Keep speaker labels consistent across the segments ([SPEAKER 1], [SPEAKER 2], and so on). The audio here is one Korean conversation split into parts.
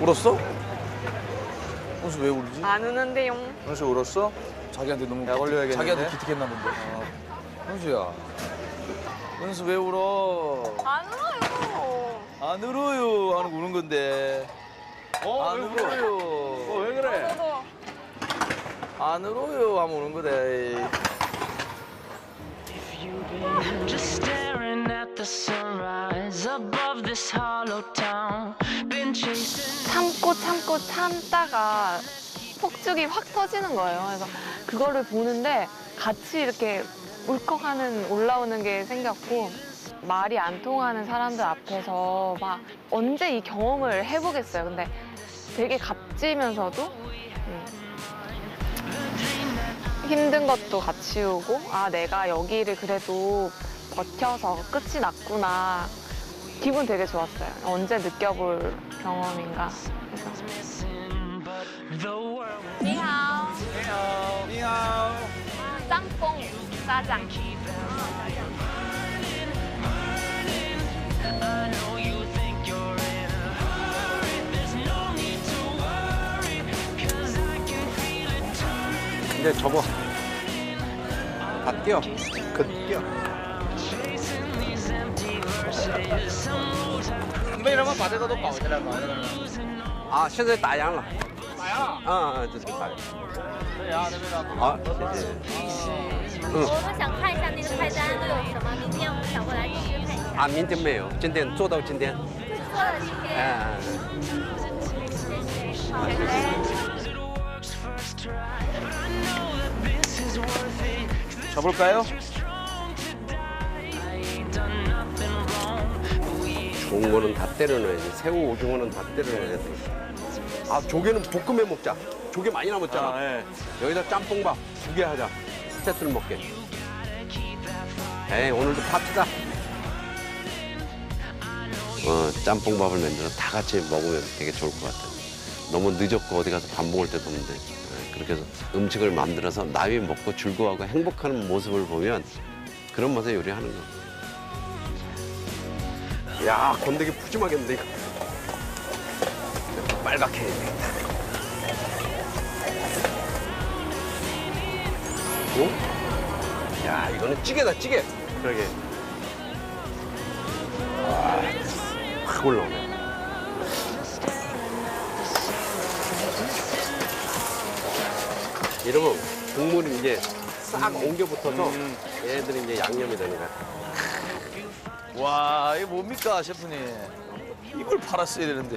[SPEAKER 1] 울었어? 현수 왜 울지?
[SPEAKER 2] 안 우는데요.
[SPEAKER 1] 현수 울었어? 자기한테 너무
[SPEAKER 3] 약 올려야겠는데?
[SPEAKER 1] 자기한테 기특했나 본데. 어. 현수야. 현수 왜 울어?
[SPEAKER 2] 안 울어요.
[SPEAKER 1] 안 울어요 하는 거 우는 건데.
[SPEAKER 3] 어,
[SPEAKER 1] 안? 울어요.
[SPEAKER 3] 어, 왜 그래?
[SPEAKER 2] 저도
[SPEAKER 1] 안 울어요 하면 우는 거다.
[SPEAKER 4] Just staring at the sunrise
[SPEAKER 2] 참고 참고 참다가 폭죽이 확 터지는 거예요. 그래서 그거를 보는데 같이 이렇게 울컥하는 올라오는 게 생겼고 말이 안 통하는 사람들 앞에서 막 언제 이 경험을 해보겠어요. 근데 되게 값지면서도 음, 힘든 것도 같이 오고 아 내가 여기를 그래도 버텨서 끝이 났구나 기분 되게 좋았어요. 언제 느껴볼 경험인가
[SPEAKER 4] 니하오. 니하오. 니하오. 짬뽕 짜장.
[SPEAKER 3] 근데 저거 다 뛰어. 그 뛰어.
[SPEAKER 5] 你为什么把这个都搞起来了？
[SPEAKER 3] 啊，现在打烊了。打烊了？嗯嗯，这是打烊。
[SPEAKER 5] 对呀，这味道。
[SPEAKER 3] 好，谢谢。
[SPEAKER 6] 我们想看一下那个菜单都有什么，明天我们想过来支配一下。
[SPEAKER 3] 啊，明天没有，今天做到今天。
[SPEAKER 6] 就说了今天，
[SPEAKER 3] 哎。
[SPEAKER 4] it works first try. But I know that this is worth it.
[SPEAKER 1] 접을까요?
[SPEAKER 3] 좋은 거는 다 때려넣어야지. 새우, 오징어는 다 때려넣어야지. 아, 조개는 볶음해 먹자. 조개 많이 남았잖아.
[SPEAKER 1] 아, 예.
[SPEAKER 3] 여기다 짬뽕밥 두 개 하자. 스태프들 먹게. 에이, 오늘도 파티다. 어, 짬뽕밥을 만들어 다 같이 먹으면 되게 좋을 것 같아. 너무 늦었고 어디 가서 밥 먹을 데도 없는데. 예, 그렇게 해서 음식을 만들어서 나이 먹고 즐거워하고 행복하는 모습을 보면 그런 맛에 요리하는 거. 야, 건더기 푸짐하겠는데, 이거. 빨갛게 해야 되겠다. 오? 야, 이거는 찌개다, 찌개. 그러게. 와, 확 올라오네. 이러면 국물이 이제 싹 옮겨 붙어서 얘들이 이제 양념이 되는 거야.
[SPEAKER 1] 와, 이게 뭡니까, 셰프님? 이걸 팔았어야 되는데.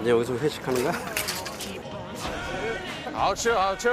[SPEAKER 3] 이제 여기서 회식하는 거야?
[SPEAKER 5] 아우치, 아우치.